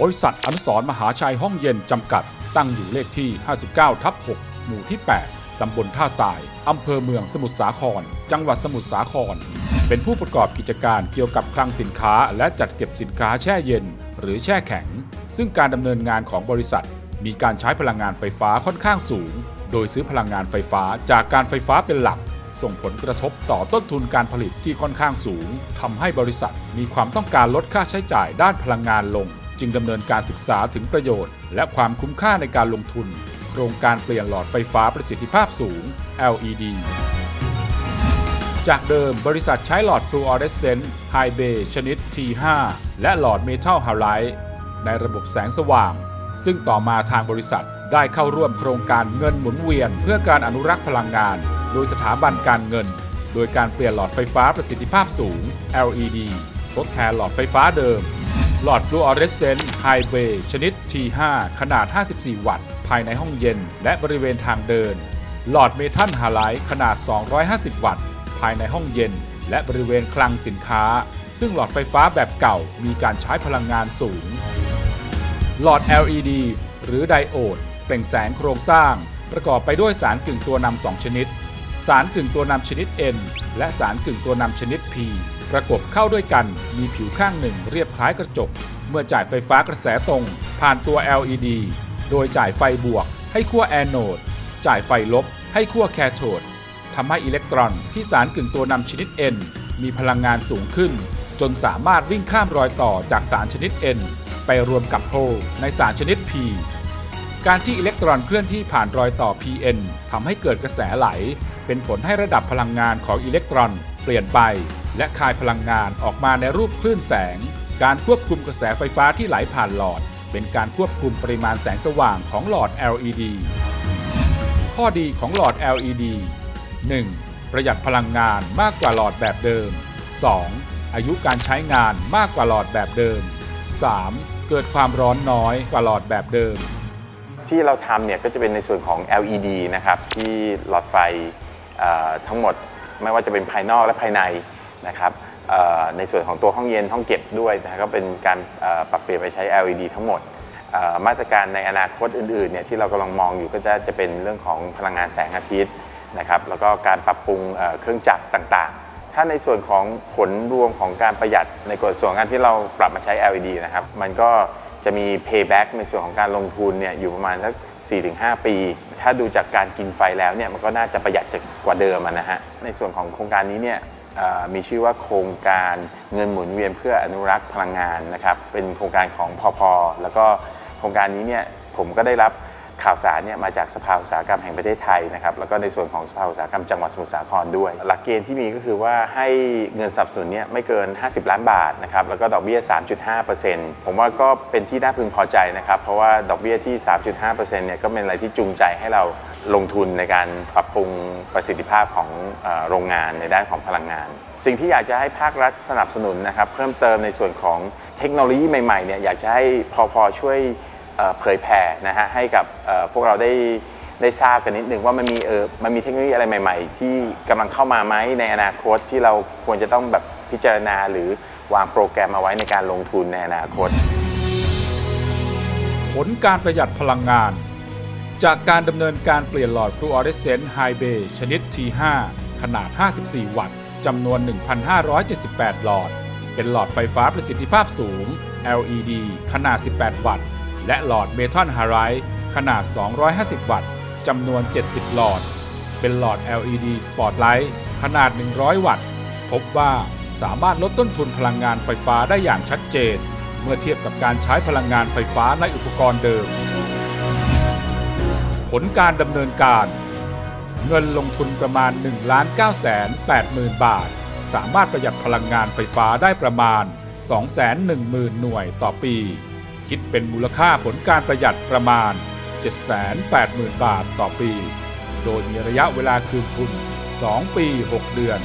บริษัทอนุสรมหาชัยห้องเย็นจำกัด ตั้งอยู่เลขที่ 59 ทับ 6 หมู่ที่ 8 ตำบลท่าทราย อำเภอเมืองสมุทรสาคร จังหวัดสมุทรสาคร เป็นผู้ประกอบกิจการเกี่ยวกับคลังสินค้า และจัดเก็บสินค้าแช่เย็น หรือแช่แข็ง ซึ่งการดำเนินงานของบริษัท มีการใช้พลังงานไฟฟ้าค่อนข้างสูง โดยซื้อพลังงานไฟฟ้าจากการไฟฟ้าเป็นหลักส่งผลกระทบต่อต้นทุนการผลิตที่ค่อนข้างสูงทำให้บริษัทมีความต้องการลดค่าใช้จ่ายด้านพลังงานลง จึงดำเนินการศึกษาถึงประโยชน์ และความคุ้มค่าในการลงทุน โครงการเปลี่ยนหลอดไฟฟ้าประสิทธิภาพสูง LED จากเดิมบริษัทใช้หลอดฟลูออเรสเซนต์ไฮเบชนิด T5 และหลอดเมทัลฮาไลท์ในระบบแสงสว่าง ซึ่งต่อมาทางบริษัทได้เข้าร่วมโครงการเงินหมุนเวียน เพื่อการอนุรักษ์พลังงาน โดยสถาบันการเงิน โดยการเปลี่ยนหลอดไฟฟ้าประสิทธิภาพสูง LED ทดแทนหลอดไฟฟ้าเดิม หลอดฟลูออเรสเซนต์ไฮเบชนิด T5 ขนาด 54 วัตต์ ภายในห้องเย็น และบริเวณทางเดิน หลอดเมทัลฮาไลท์ขนาด 250 วัตต์ ภายในห้องเย็น และบริเวณคลังสินค้า ซึ่งหลอดไฟฟ้าแบบเก่ามีการใช้พลังงานสูง หลอด LED หรือไดโอดเปล่งแสงโครงสร้าง ประกอบไปด้วยสารกึ่งตัวนำสองชนิด สารกึ่งตัวนำชนิด N และสารกึ่งตัวนำชนิด P ประกบเข้าด้วยกันมีผิวข้างหนึ่งเรียบคล้ายกระจก เมื่อจ่ายไฟฟ้ากระแสตรงผ่านตัว LED โดยจ่ายไฟบวกให้ขั้วแอนโนดจ่ายไฟลบให้ขั้วแคโทดทำให้อิเล็กตรอนที่สารกึ่งตัวนำชนิด N มีพลังงานสูงขึ้น จนสามารถวิ่งข้ามรอยต่อจากสารชนิด N ไปรวมกับโฮลในสารชนิด P การที่อิเล็กตรอนเคลื่อนที่ผ่านรอยต่อ PN ทำให้เกิดกระแสไหล เป็นผลให้ระดับพลังงานของอิเล็กตรอนเปลี่ยนไป และคายพลังงานออกมาในรูปคลื่นแสง การควบคุมกระแสไฟฟ้าที่ไหลผ่านหลอด เป็นการควบคุมปริมาณแสงสว่างของหลอด LED ข้อดีของหลอด LED 1. ประหยัดพลังงานมากกว่าหลอดแบบเดิม 2. อายุการใช้งานมากกว่าหลอดแบบเดิม 3. เกิดความร้อนน้อยกว่าหลอดแบบเดิม ที่เราทำเนี่ยก็จะเป็นในส่วนของ LED นะครับ ที่หลอดไฟเอ่อทั้งหมดไม่ว่าจะเป็นภายนอกและภายใน นะครับในส่วนของตัวห้องเย็นห้องเก็บด้วยนะก็เป็นการปรับเปลี่ยนไปใช้ LED ทั้งหมด มาตรการในอนาคตอื่นๆเนี่ยที่เรากำลังมองอยู่ก็จะจะเป็นเรื่องของพลังงานแสงอาทิตย์นะครับแล้วก็การปรับปรุงเครื่องจักรต่างๆ ถ้าในส่วนของผลรวมของการประหยัดในส่วนของการที่เราปรับมาใช้ LED นะครับมันก็จะมี payback ในส่วนของการลงทุนเนี่ยอยู่ประมาณสัก 4-5 ปี ถ้าดูจากการกินไฟแล้วเนี่ยมันก็น่าจะประหยัดจากกว่าเดิมนะฮะในส่วนของโครงการนี้เนี่ย มีชื่อว่าโครงการเงินหมุนเวียนเพื่ออนุรักษ์พลังงานนะครับเป็นโครงการของพอพแล้วก็โครงการนี้เนี่ยผมก็ได้รับ ข่าวสารเนี่ยมาจากสภาอุตสาหกรรมแห่งประเทศไทยนะครับแล้วก็ในส่วนของสภาอุตสาหกรรมจังหวัดสมุทรสาครด้วย หลักเกณฑ์ที่มีก็คือว่าให้เงินสนับสนุนเนี่ยไม่เกิน 50 ล้านบาทนะครับแล้วก็ดอกเบี้ย 3.5%ผมว่าก็เป็นที่น่าพึงพอใจนะครับเพราะว่าดอกเบี้ยที่ 3.5%เนี่ยก็เป็นอะไรที่จูงใจให้เราลงทุนในการปรับปรุงประสิทธิภาพของโรงงานในด้านของพลังงาน สิ่งที่อยากจะให้ภาครัฐสนับสนุนนะครับเพิ่มเติมในส่วนของเทคโนโลยีใหม่ๆเนี่ยอยากจะให้พอพอช่วย เผยแผ่นะฮะให้กับพวกเราได้ได้ทราบกันนิดหนึ่งว่ามันมีเออมันมีเทคโนโลยีอะไรใหม่ ๆ ที่กำลังเข้ามาไหมในอนาคตที่เราควรจะต้องแบบพิจารณาหรือวางโปรแกรมเอาไว้ในการลงทุนในอนาคต ผลการประหยัดพลังงาน จากการดำเนินการเปลี่ยนหลอดฟลูออเรสเซนต์ไฮเบชนิด T5 ขนาด 54 วัตต์จำนวน 1,578 หลอด เป็นหลอดไฟฟ้าประสิทธิภาพสูง LED ขนาด 18 วัตต์ และหลอดเมทัลฮาไรท์ขนาด 250 วัตต์จำนวน 70 หลอด เป็นหลอด LED Spotlight ขนาด 100 วัตต์ พบว่าสามารถลดต้นทุนพลังงานไฟฟ้าได้อย่างชัดเจน เมื่อเทียบกับการใช้พลังงานไฟฟ้าในอุปกรณ์เดิม ผลการดำเนินการ เงินลงทุนประมาณ 1 9 8 0 0 0 0 บาท สามารถประหยัดพลังงานไฟฟ้าได้ประมาณ 210,000 หน่วยต่อปี คิดเป็นมูลค่าผลการประหยัดประมาณ 780,000 บาทต่อปี โดยมีระยะเวลาคืนทุน 2 ปี 6 เดือน